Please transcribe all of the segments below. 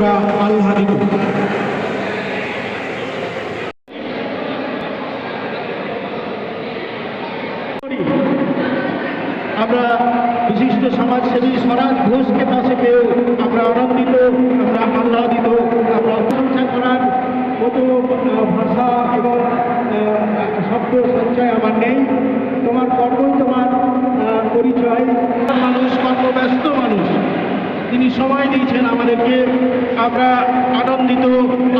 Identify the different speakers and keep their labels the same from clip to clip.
Speaker 1: আমরা আল্লাহ দিব আমরা বিশিষ্ট সমাজসেবী স্বরাজ ঘোষকে পাশে পেয়েও আমরা আনন্দিত, আমরা আহ্লাদিত, আমরা প্রশংসা করার কত ভাষা এবং শব্দ সঞ্চয় আমার নেই। তোমার কর্ম সময় দিয়েছেন আমাদেরকে। আমরা আনন্দিত,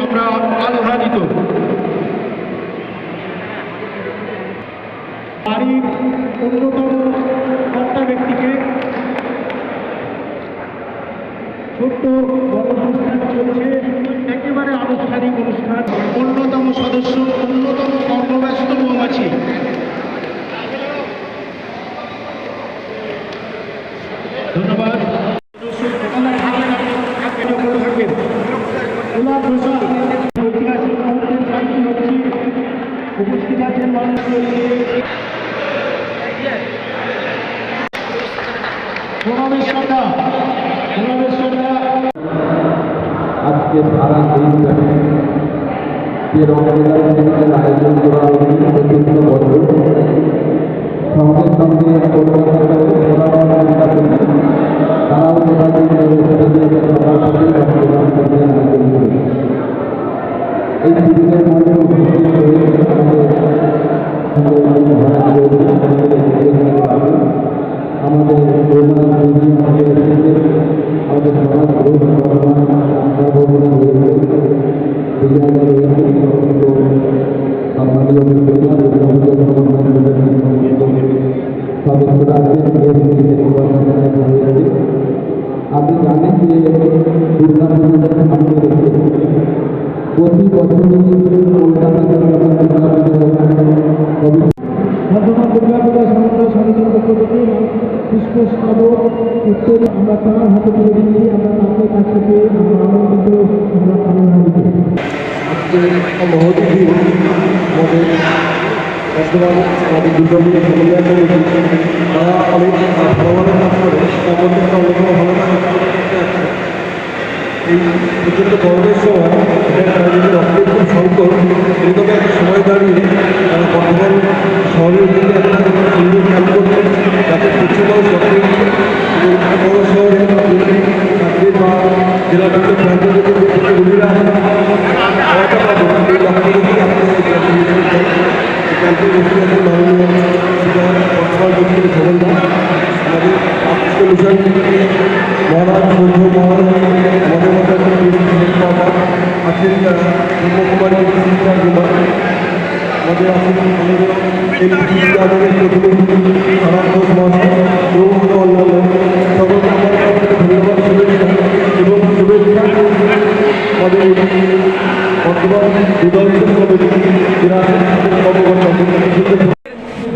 Speaker 1: আমরা আহ্লাদিত। বাড়ির অন্যতম কর্তা ব্যক্তিকে ছোট্ট বড় অনুষ্ঠান চলছে। একেবারে আনুষ্ঠানিক অনুষ্ঠান, অন্যতম সদস্য উপস্থিত আছেন
Speaker 2: আজকে সারা দেশব্যাপী যে রক্তদান আয়োজন করা হয়েছে সঙ্গে সঙ্গে কলকাতা আপনি জানেন যে দুর্গা পুজোটা সামনে রেখে প্রতি বছরই কলকাতাতে কবি
Speaker 1: বর্ধমান দুর্গা পূজা থেকে আমরা তার হাতে তুলে দিচ্ছি আমরা তাকে কাছে আমরা আনন্দিত আমরা আনন্দিত
Speaker 2: আজকে মহৎ আমাদের আমাদের দুর্গাপুজো কমিটি তারা অনেক ভালোভাবে কাজ করে ভালো কাজ এই প্রচণ্ড গরমের সময় রক্তের খুব সংকট এরকম সময় দাঁড়িয়ে তারা বর্তমান শহরের দিকে শহরে চাকরি বা আমাদের এবং অন্যান্য ধন্যবাদ, শুভেচ্ছা এবং শুভেচ্ছা। আমাদের বর্তমান কর্মকর্তা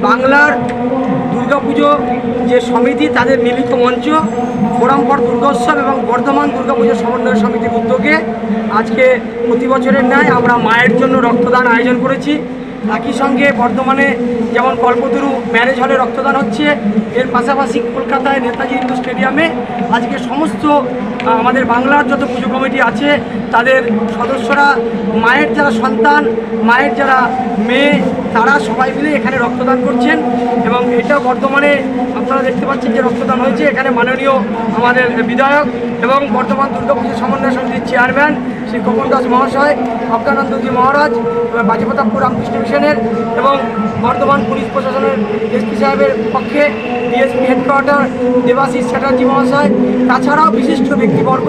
Speaker 3: বাংলার দুর্গাপুজো যে সমিতি, তাদের মিলিত মঞ্চ, ফোরাম ফর দুর্গোৎসব এবং বর্ধমান দুর্গাপুজো সমন্বয় সমিতির উদ্যোগে আজকে প্রতি বছরের ন্যায় আমরা মায়ের জন্য রক্তদান আয়োজন করেছি। একই সঙ্গে বর্ধমানে যেমন কল্পতরু ম্যারেজ হলে রক্তদান হচ্ছে, এর পাশাপাশি কলকাতায় নেতাজি ইন্দু স্টেডিয়ামে আজকে সমস্ত আমাদের বাংলার যত পুজো কমিটি আছে, তাদের সদস্যরা, মায়ের যারা সন্তান, মায়ের যারা মেয়ে, তারা সবাই মিলে এখানে রক্তদান করছেন এবং এটা বর্তমানে আপনারা দেখতে পাচ্ছেন যে রক্তদান হয়েছে। এখানে মাননীয় আমাদের বিধায়ক এবং বর্তমান দুর্গাপুজো সমন্বয় সমিতির চেয়ারম্যান শ্রী কমল দাস মহাশয় অজ্ঞানন্দজি মহারাজ বাজিপ্রতাপপুর রামকৃষ্ণ মিশনের এবং বর্ধমান পুলিশ প্রশাসনের এসপি সাহেবের পক্ষে ডিএসপি হেডকোয়ার্টার দেবাশিস চ্যাটার্জি মহাশয়, তাছাড়াও বিশিষ্ট ব্যক্তিবর্গ,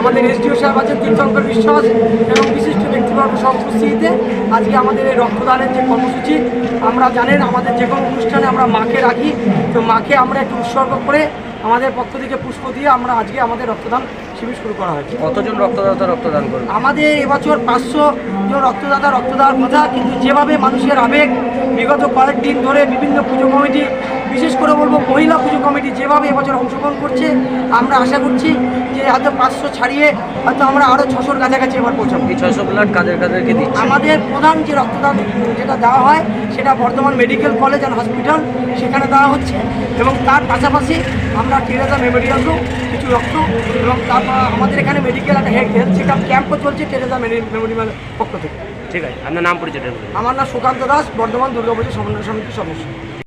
Speaker 3: আমাদের এসডিও সাহেব আছেন তীর্থঙ্কর বিশ্বাস এবং বিশিষ্ট ব্যক্তিবর্গ সব উপস্থিতিতে আজকে আমাদের এই রক্তদানের যে কর্মসূচি, আমরা জানেন আমাদের যে কোনো অনুষ্ঠানে আমরা মাকে রাখি। তো মাকে আমরা একটু উৎসর্গ করে আমাদের পক্ষ থেকে পুষ্প দিয়ে আমরা আজকে আমাদের রক্তদান শিবির শুরু করা হয়েছে।
Speaker 4: কতজন রক্তদাতা রক্তদান করবে?
Speaker 3: আমাদের এবছর পাঁচশো জন রক্তদাতা রক্তদান কথা কিন্তু যেভাবে মানুষের আবেগ বিগত কয়েকদিন ধরে বিভিন্ন পুজো কমিটি বিশেষ করে বলব মহিলা পুজো কমিটি যেভাবে এবছর অংশগ্রহণ করছে আমরা আশা করছি হয়তো পাঁচশো ছাড়িয়ে হয়তো আমরা আরও ছশোর কাছাকাছি এবার পৌঁছাবো।
Speaker 4: এই ছয়শো ব্লাড কাদের কাদেরকে দিচ্ছে?
Speaker 3: আমাদের প্রধান যে রক্তদান যেটা দেওয়া হয় সেটা Bardhaman medical college and hospital সেখানে দেওয়া হচ্ছে। এবং তার পাশাপাশি আমরা টেরেজা মেমোরিয়ালও কিছু রক্ত এবং তারপর আমাদের এখানে মেডিকেল একটা হেলথ চেক আপ ক্যাম্পও চলছে টেরেজা মেমোরিয়ালের পক্ষ থেকে।
Speaker 4: ঠিক আছে আপনার নাম পরিচয়টা বলুন।
Speaker 3: আমার নাম সুকান্ত দাস বর্ধমান দুর্গাপুজো সমন্বয় সমিতির সদস্য।